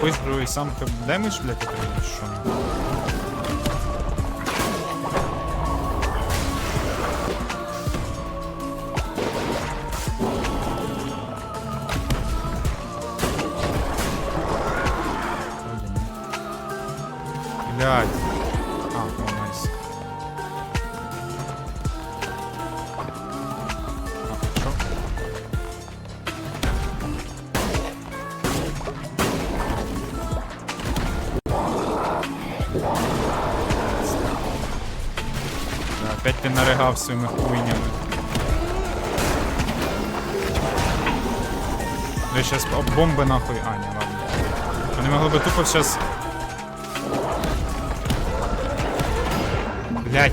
пиздру і сам демедж, блядь, отримав, що? Блядь. А, о, Опять ти наригав своїми хуйнями. Ну, сейчас об бомби нахуй. А, не, ладно. Вони могли би тупо сейчас. Блять,